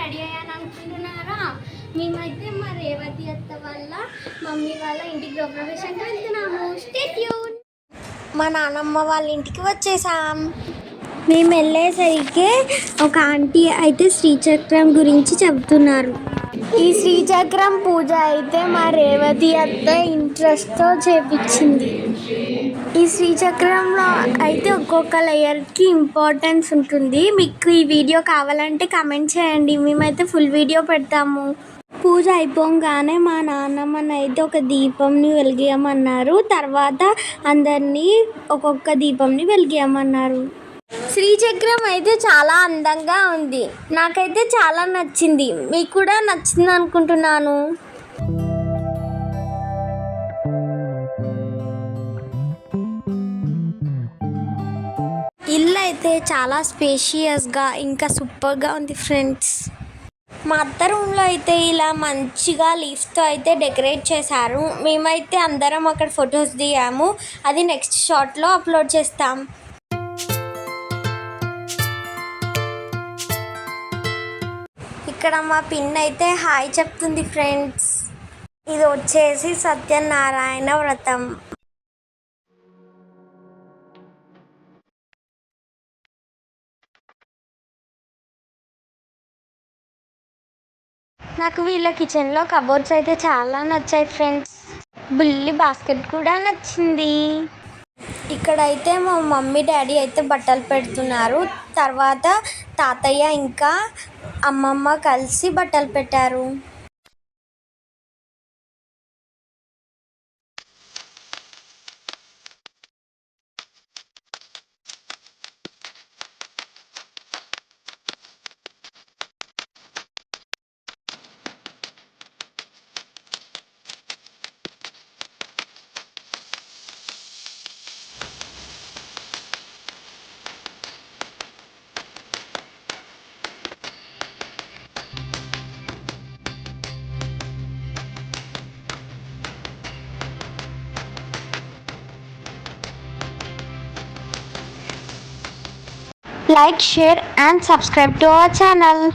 Ready అయ్యాను అనుకుంటున్నారా? మేమైతే మా రేవతి అత్త వల్ల మమ్మీ వాళ్ళ ఇంటికి గృహప్రవేశానికి వెళ్తున్నాము. స్టేట్ యూన్ మా నానమ్మ వాళ్ళ ఇంటికి వచ్చేసాం. మేము వెళ్ళేసరికి ఒక ఆంటీ అయితే శ్రీచక్రం గురించి చెబుతున్నారు ఈ శ్రీచక్రం పూజ అయితే మా రేవతి అత్త ఇంట్రెస్ట్తో చేపించింది. ఈ శ్రీచక్రంలో అయితే ఒక్కొక్క లేయర్కి ఇంపార్టెన్స్ ఉంటుంది. మీకు ఈ వీడియో కావాలంటే కమెంట్ చేయండి. మేమైతే ఫుల్ వీడియో పెడతాము. పూజ అయిపోగానే మా నాన్నమ్మని అయితే ఒక దీపంని వెలిగేయమన్నారు. తర్వాత అందరినీ ఒక్కొక్క దీపంని వెలిగేయమన్నారు. శ్రీచక్రం అయితే చాలా అందంగా ఉంది. నాకైతే చాలా నచ్చింది. మీకు కూడా నచ్చింది అనుకుంటున్నాను. ఇల్లు అయితే చాలా స్పేషియస్గా ఇంకా సూపర్గా ఉంది ఫ్రెండ్స్ మా అత్త రూమ్లో అయితే ఇలా మంచిగా లీఫ్తో అయితే డెకరేట్ చేశారు. మేమైతే అందరం అక్కడ ఫొటోస్ దిగాము. అది నెక్స్ట్ షాట్లో అప్లోడ్ చేస్తాం. ఇక్కడ మా పిన్ అయితే హాయ్ చెప్తుంది ఫ్రెండ్స్. ఇది వచ్చేసి సత్యనారాయణ వ్రతం. నాకు వీళ్ళ కిచెన్లో కబోర్డ్స్ అయితే చాలా నచ్చాయి ఫ్రెండ్స్. బుల్లి బాస్కెట్ కూడా నచ్చింది. ఇక్కడైతే మా మమ్మీ డాడీ అయితే బట్టలు పెడుతున్నారు. తర్వాత తాతయ్య ఇంకా అమ్మమ్మ కలిసి బట్టలు పెట్టారు. Like share and subscribe to our channel